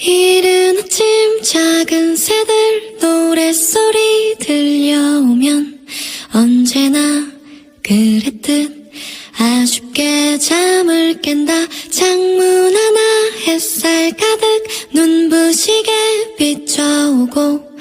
이른 아침 작은 새들 노랫소리 들려오면 언제나 그랬듯 아쉽게 잠을 깬다. 창문 하나 햇살 가득 눈부시게 비춰오고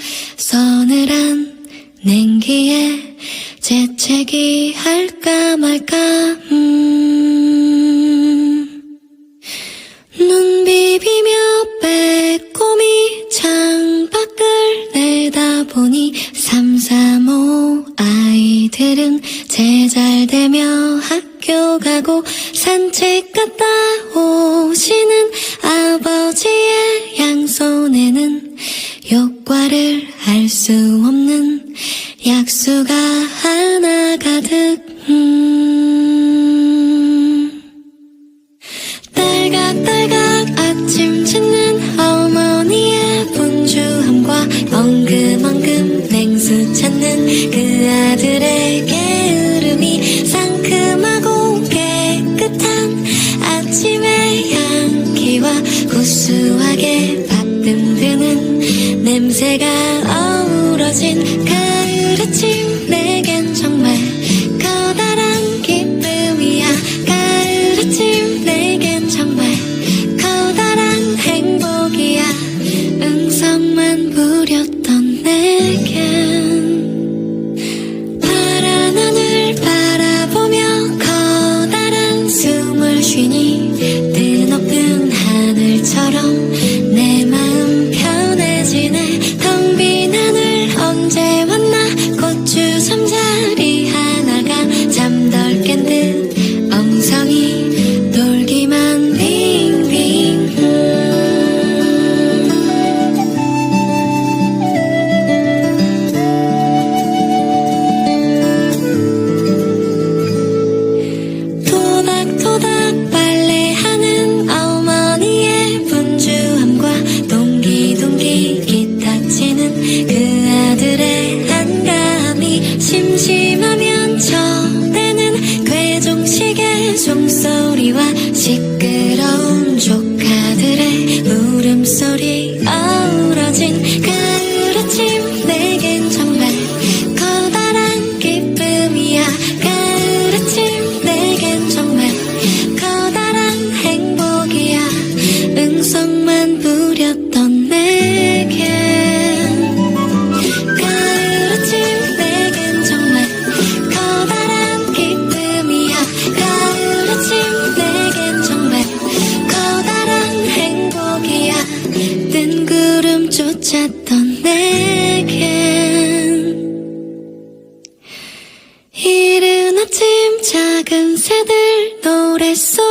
제잘 되며 학교 가고 산책 갔다 오시는 아버지의 양손에는 효과를 알 수 없는 약수가 하나 가득 음. 딸각딸각 아침 짓는 어머니의 분주함과 엉금엉금 냉수 찾는 그 아들의 게 향기와 구수하게 밥듬드는 냄새가 어우러진 가을 아침 응성만 부렸던 내겐 가을 아침 내겐 정말 커다란 기쁨이야. 가을 아침 내겐 정말 커다란 행복이야. 뜬 구름 쫓았던 내겐 이른 아침 작은 새들 노랫소리